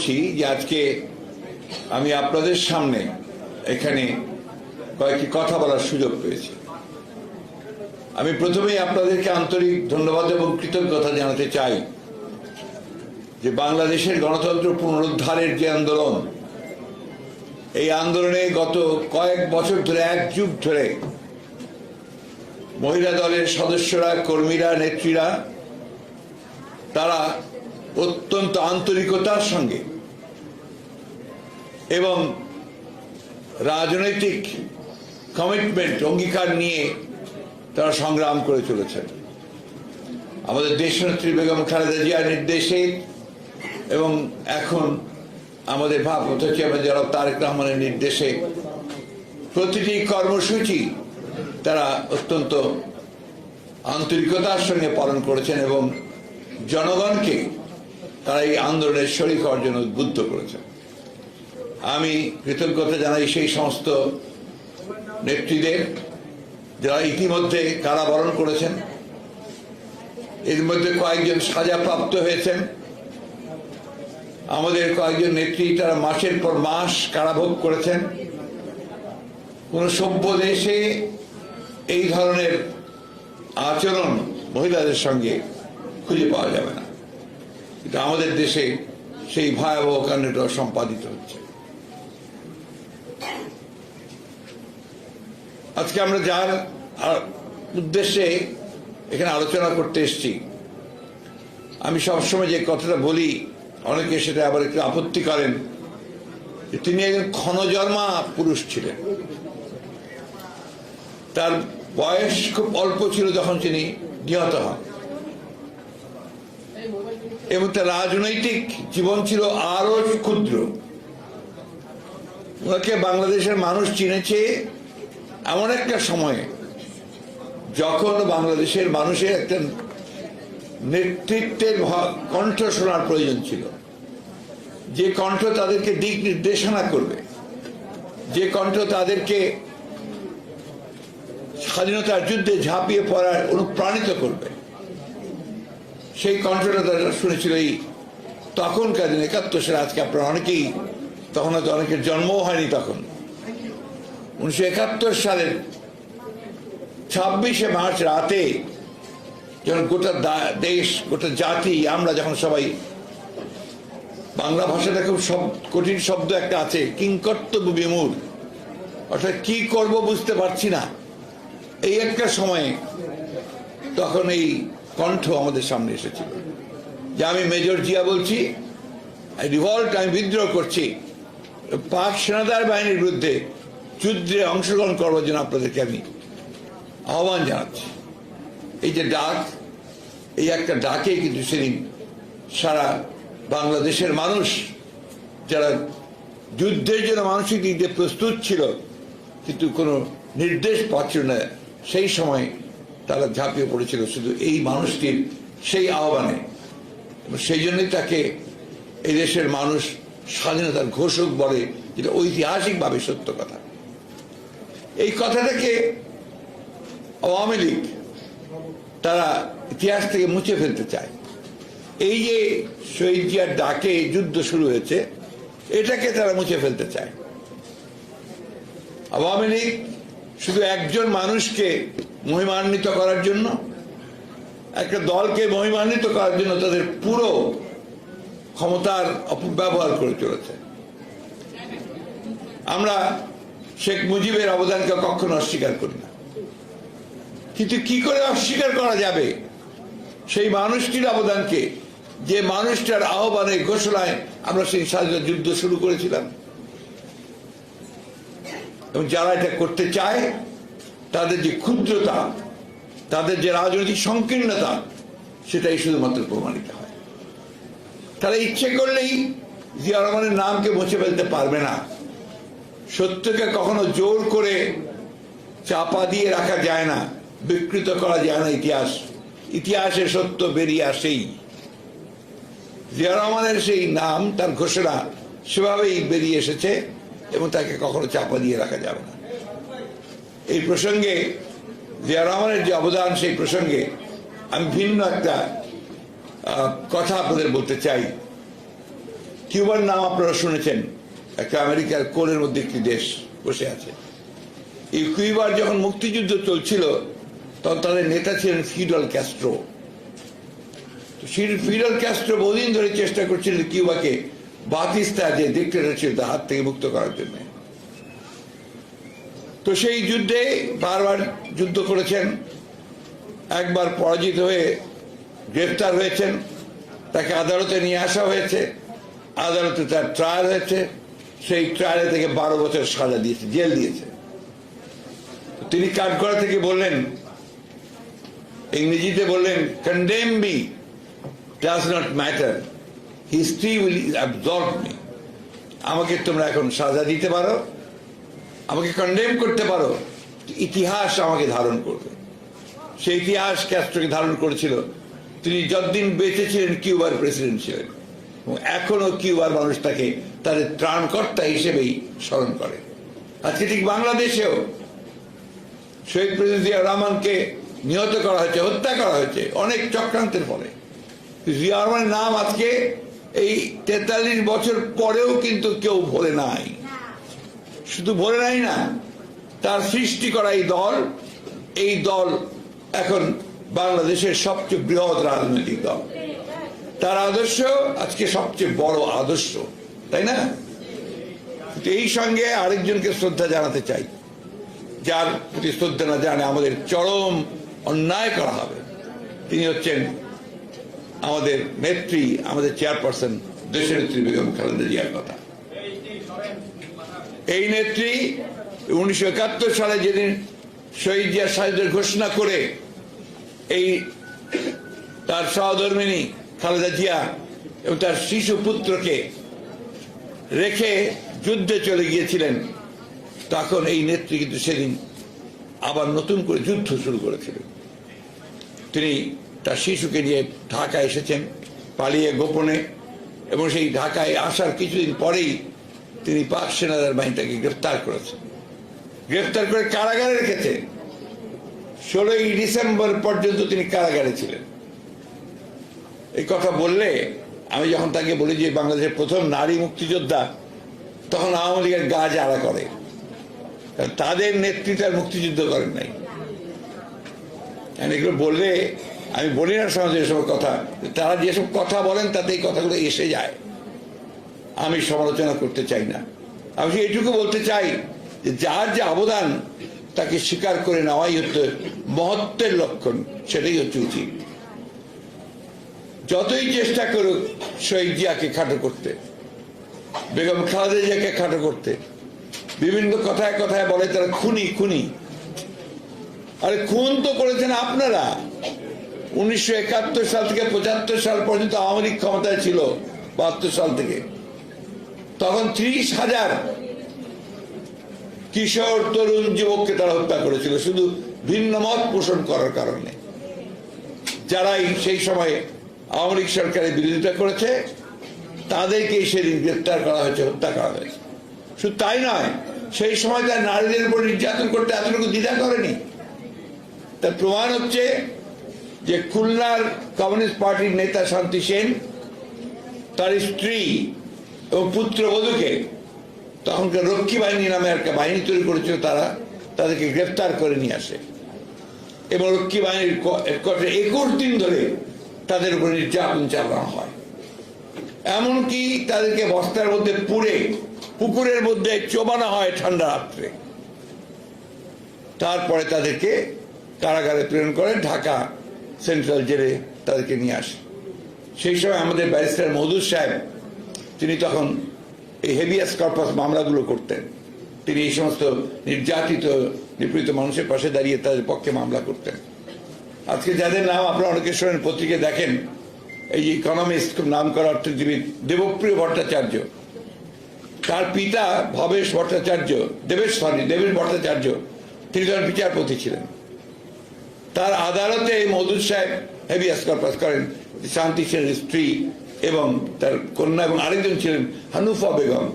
করছি যে আজকে আমি আপনাদের সামনে এখানে কয়েকটি কথা বলার সুযোগ পেয়েছি। আমি প্রথমেই আপনাদেরকে আন্তরিক ধন্যবাদ এবং কৃতজ্ঞতা জানাতে চাই যে বাংলাদেশের গণতন্ত্র পুনরুদ্ধারের যে আন্দোলন, এই আন্দোলনে গত কয়েক বছর ধরে, এক যুগ ধরে মহিলা দলের সদস্যরা, কর্মীরা, নেত্রীরা, তারা অত্যন্ত আন্তরিকতার সঙ্গে এবং রাজনৈতিক কমিটমেন্ট অঙ্গীকার নিয়ে তারা সংগ্রাম করে চলেছেন। আমাদের দেশনেত্রী বেগম খালেদা জিয়ার নির্দেশে এবং এখন আমাদের ভারপ্রাপ্ত চেয়ারম্যান জনাব তারেক রহমানের নির্দেশে প্রতিটি কর্মসূচি তারা অত্যন্ত আন্তরিকতার সঙ্গে পালন করেছেন এবং জনগণকে তারা এই আন্দোলনের শরিক হওয়ার জন্য উদ্বুদ্ধ করেছেন। আমি কৃতজ্ঞতা জানাই সেই সমস্ত নেত্রীদের যারা ইতিমধ্যে কারাবরণ করেছেন। এর মধ্যে কয়েকজন সাজাপ্রাপ্ত হয়েছেন। আমাদের কয়েকজন নেত্রী তারা মাসের পর মাস কারাভোগ করেছেন। কোন সভ্য দেশে এই ধরনের আচরণ মহিলাদের সঙ্গে খুঁজে পাওয়া যাবে না। কিন্তু আমাদের দেশে সেই ভয়াবহ কাণ্ডটা সম্পাদিত হচ্ছে। আজকে আমরা যার উদ্দেশ্যে এখানে আলোচনা করতে এসেছি। আমি সবসময় যে কথাটা বলি, অনেকে সেটা আবার একটু আপত্তি করেন যে তিনি একজন ক্ষণজন্মা পুরুষ ছিলেন। তার বয়স খুব অল্প ছিল যখন তিনি নিহত হন। এবং তার রাজনৈতিক জীবন ছিল আরও ক্ষুদ্র। ওনাকে বাংলাদেশের মানুষ চিনেছে এমন একটা সময়ে যখন বাংলাদেশের মানুষের একটা নেতৃত্বের কণ্ঠ শোনার প্রয়োজন ছিল, যে কণ্ঠ তাদেরকে দিক নির্দেশনা করবে, যে কণ্ঠ তাদেরকে স্বাধীনতার যুদ্ধে ঝাঁপিয়ে পড়ার অনুপ্রাণিত করবে, সেই কণ্ঠটা তারা শুনেছিল এই তখনকার দিন একাত্তর সালে, আজকে আপনারা অনেকেই, তখন হয়তো অনেকের জন্মও হয়নি তখন। উনিশশো একাত্তর সালের ছাব্বিশে মার্চ রাতে যখন গোটা দেশ, গোটা জাতি, আমরা যখন সবাই বাংলা ভাষাটা খুব সব, কঠিন শব্দ একটা আছে, কিংকর্তব্য বিমূল অর্থাৎ কি করব বুঝতে পারছি না। এই একটা সময়ে তখন এই কণ্ঠ আমাদের সামনে এসেছিল। যে আমি মেজর জিয়া বলছি রিভল্ট আমি বিদ্রোহ করছি। পাক সেনাদার বাহিনীর বিরুদ্ধে যুদ্ধে অংশগ্রহণ করবার জন্য আপনাদেরকে আমি আহ্বান জানাচ্ছি। এই যে ডাক, এই একটা ডাকে কিন্তু সেদিন সারা বাংলাদেশের মানুষ যারা যুদ্ধের জন্য মানসিক দিক দিয়ে প্রস্তুত ছিল, কিন্তু কোনো নির্দেশ পাচ্ছিল না, সেই সময় তারা ঝাঁপিয়ে পড়েছিল শুধু এই মানুষটির সেই আহ্বানে। সেই জন্যই তাকে এই দেশের মানুষ স্বাধীনতার ঘোষক বলে, যেটা ঐতিহাসিকভাবে সত্য কথা। এই কথাটাকে আওয়ামী লীগ তারা ইতিহাস থেকে মুছে ফেলতে চায়? এই যে শহীদ জিয়ার ডাকে যুদ্ধ শুরু হয়েছে, এটাকে তারা মুছে ফেলতে চায়। আওয়ামী লীগ শুধু একজন মানুষকে মহিমান্বিত করার জন্য, একটা দলকে মহিমান্বিত করার জন্য তাদের পুরো ক্ষমতার অপব্যবহার করে চলেছে। আমরা শেখ মুজিবের অবদানকে কখনো অস্বীকার করি না। কিন্তু কি করে অস্বীকার করা যাবে? সেই মানুষটির অবদানকে, যে মানুষটার আহ্বানে ঘোষণায় আমরা সেই স্বাধীনতা যুদ্ধ শুরু করেছিলাম। এবং যারা এটা করতে চায়, তাদের যে ক্ষুদ্রতা, তাদের যে রাজনৈতিক সংকীর্ণতা, সেটাই শুধুমাত্র প্রমাণিত হয়। তারা ইচ্ছে করলেই জিয়া রহমানের নামকে মুছে ফেলতে পারবে না। সত্যকে কখনো জোর করে চাপা দিয়ে রাখা যায় না, বিকৃত করা যায় না ইতিহাস। ইতিহাসে সত্য বেরিয়ে আসেই। জিয়া রহমানের সেই নাম, তার ঘোষণা সেভাবেই বেরিয়ে এসেছে এবং তাকে কখনো চাপা দিয়ে রাখা যাবে না। এই প্রসঙ্গে, জিয়া রহমানের যে অবদান, সেই প্রসঙ্গে আমি ভিন্ন একটা কথা আপনাদের বলতে চাই। কিউবার নাম আপনারা শুনেছেন। একটা আমেরিকার কোলের মধ্যে একটি দেশ বসে আছে। এই কিউবার যখন মুক্তিযুদ্ধ চলছিল, তখন তাদের নেতা ছিলেন ফিডল ক্যাস্ট্রো। ফিডল ক্যাস্ট্রো বহুদিন ধরে চেষ্টা করছিলেন কিউবাকে বাতিস্তা যে ডিক্টেটর ছিল তার হাত থেকে মুক্ত করার জন্য। তো সেই যুদ্ধে বারবার যুদ্ধ করেছেন, একবার পরাজিত হয়ে গ্রেফতার হয়েছেন, তাকে আদালতে নিয়ে আসা হয়েছে, আদালতে তার ট্রায়াল হয়েছে। সেই ট্রায়ালে থেকে বারো বছর সাজা দিয়েছে, জেল দিয়েছে। তিনি কাঠগড়া থেকে বললেন, ইংরেজিতে বললেন condemn me does not matter history will absolve me আমাকে তোমরা এখন সাজা দিতে পারো, আমাকে কন্ডেম করতে পারো। ইতিহাস আমাকে ধারণ করবে। সেই ইতিহাস ক্যাস্ট্রোকে ধারণ করেছিল। তিনি যতদিন বেঁচে ছিলেন, কিউবার প্রেসিডেন্ট ছিলেন। এবং এখনও কিউবার মানুষ তাকে তাদের ত্রাণকর্তা হিসেবেই স্মরণ করে। আজকে ঠিক বাংলাদেশেও শহীদ প্রেসিডেন্ট জিয়া রহমানকে নিহত করা হয়েছে, হত্যা করা হয়েছে অনেক চক্রান্তের ফলে। জিয়া রহমানের নাম আজকে এই তেতাল্লিশ বছর পরেও কিন্তু কেউ ভোলে নাই। শুধু ভোলে নাই না, তার সৃষ্টি করা এই দল এই দল এখন বাংলাদেশের সবচেয়ে বৃহৎ রাজনৈতিক দল। তার আদর্শ আজকে সবচেয়ে বড় আদর্শ, তাই না? এই সঙ্গে আরেকজনকে শ্রদ্ধা জানাতে চাই, যার প্রতি শ্রদ্ধা না জানে আমাদের চরম অন্যায় করা হবে। তিনি হচ্ছেন আমাদের নেত্রী, আমাদের চেয়ারপারসন দেশের নেত্রী বেগম খালেদা জিয়ার কথা। এই নেত্রী উনিশশো একাত্তর সালে যেদিন শহীদ জিয়া সাহেবের ঘোষণা করে এই তার সহধর্মিনী খালেদা জিয়া এবং তার শিশু পুত্রকে রেখে যুদ্ধে চলে গিয়েছিলেন, তখন এই নেত্রী কিন্তু সেদিন আবার নতুন করে যুদ্ধ শুরু করেছিলেন তিনি তার শিশুকে নিয়ে ঢাকা এসেছেন, পালিয়ে গোপনে, এবং সেই ঢাকায় আসার কিছুদিন পরেই তিনি পাক সেনাদার বাহিনীটাকে গ্রেফতার করেছেন। গ্রেফতার করে কারাগারে রেখেছে। ষোলোই ডিসেম্বর পর্যন্ত তিনি কারাগারে ছিলেন। এই কথা বললে আমি যখন তাকে বলি যে বাংলাদেশের প্রথম নারী মুক্তিযোদ্ধা, তখন আওয়ামী লীগের গা জাড়া করে। তাদের নেতৃত্বে আর মুক্তিযুদ্ধ করেন নাই। এগুলো বললে, আমি বলি না সমাজে এসব কথা, তারা যেসব কথা বলেন তাতে এই কথাগুলো এসে যায়। আমি সমালোচনা করতে চাই না। আমি এটুকু বলতে চাই যে যার যে অবদান, তাকে স্বীকার করে নেওয়াই হচ্ছে মহত্বের লক্ষণ, সেটাই হচ্ছে উচিত। যতই চেষ্টা করুক শহীদ জিয়াকে খাটো করতে, বেগম খালেদা জিয়াকে খাটো করতে, বিভিন্ন কথায় কথায় বলে তারা খুনি খুনি। আরে খুন তো করেছেন আপনারা। উনিশশো একাত্তর সাল থেকে পঁচাত্তর সাল পর্যন্ত আওয়ামী ক্ষমতায় ছিল, বাহাত্তর সাল থেকে। তখন ত্রিশ হাজার কিশোর, তরুণ যুবককে তারা হত্যা করেছিল, শুধু ভিন্ন মত পোষণ করার কারণে। যারাই সেই সময়ে আওয়ামী লীগ সরকারের বিরোধিতা করেছে তাদেরকেই সেদিন গ্রেপ্তার করা হয়েছে, হত্যা করা হয়েছে। শুধু তাই নয়, সেই সময় তার নারীদের উপর নির্যাতন করতে এতটুকু দ্বিধা করেনি। তার প্রমাণ হচ্ছে যে খুলনার কমিউনিস্ট পার্টির নেতা শান্তি সেন, তার স্ত্রী এবং পুত্রবধূকে তখনকার রক্ষী বাহিনী নামে একটা বাহিনী তৈরি করেছিল, তারা তাদেরকে গ্রেফতার করে নিয়ে আসে। এবং রক্ষী বাহিনীর একুশ দিন ধরে তাদের উপরে নির্যাতন চালানো হয়। এমনকি তাদেরকে বস্তার মধ্যে পুড়ে, পুকুরের মধ্যে চোবানো হয় ঠান্ডা রাত্রে। তারপরে তাদেরকে কারাগারে প্রেরণ করে ঢাকা সেন্ট্রাল জেলে তাদেরকে নিয়ে আসে। সেই সময় আমাদের ব্যারিস্টার মধুর সাহেব, তিনি তখন এই হেভিয়াস কর্পাস মামলাগুলো করতেন। তিনি এই সমস্ত নির্যাতিত, নিপীড়িত মানুষের পাশে দাঁড়িয়ে তাদের পক্ষে মামলা করতেন। আজকে যাদের নাম আপনারা অনেকে শোনেন, পত্রিকায় দেখেন, এই ইকোনমিস্ট খুব নাম করা অর্থনীতিবিদ দেবপ্রিয় ভট্টাচার্য। তার পিতা ভবেশ ভট্টাচার্য, দেবেশ সরি দেবেশ ভট্টাচার্য, তিনি তখন বিচারপতি ছিলেন। তার আদালতে মধুর সাহেব হেভিয়াস কর্পাস করেন, শান্তি সেনের স্ত্রী এবং তার কন্যা এবং আরেকজন ছিলেন হানুফা বেগম।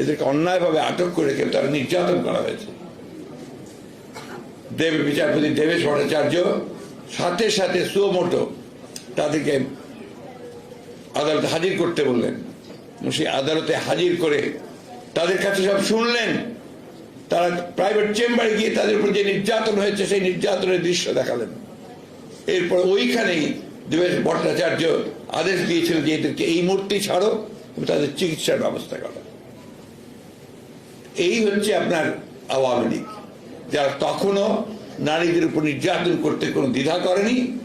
এদেরকে অন্যায়ভাবে আটক করে রেখে তারা নির্যাতন করা হয়েছে। দেব বিচারপতি দেবেশ ভট্টাচার্য সাথে সাথে সুমোটো তাদেরকে আদালতে হাজির করতে বললেন। সেই আদালতে হাজির করে তাদের কাছে সব শুনলেন। তারা প্রাইভেট চেম্বারে গিয়ে তাদের উপর যে নির্যাতন হয়েছে, সেই নির্যাতনের দৃশ্য দেখালেন। এরপর ওইখানেই দেবেশ ভট্টাচার্য আদেশ দিয়েছিল যে এদেরকে এই মূর্তি ছাড়ো তাদের চিকিৎসার ব্যবস্থা করো। এই হচ্ছে আপনার আওয়ামী লীগ। যারা তখনও নারীদের উপর নির্যাতন করতে কোনো দ্বিধা করেনি।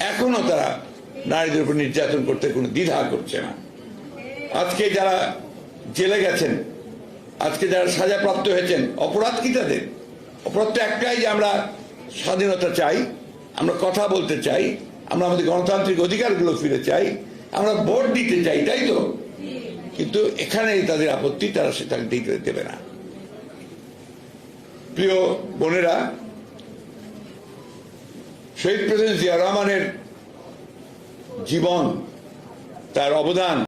এখনও তারা নারীদের উপর নির্যাতন করতে কোনো দ্বিধা করছে না। আজকে যারা জেলে গেছেন, আজকে যারা সাজাপ্রাপ্ত হয়েছেন, অপরাধ কি তাদের? অপরাধ তো একটাই যে আমরা স্বাধীনতা চাই, আমরা কথা বলতে চাই, আমরা আমাদের গণতান্ত্রিক অধিকারগুলো ফিরে চাই, আমরা ভোট দিতে চাই, তাই তো? কিন্তু এখানেই তাদের আপত্তি তারা সেটা দিতে দেবে না। প্রিয় বোনেরা শহীদ প্রেসিডেন্ট জিয়া রহমানের জীবন তার অবদান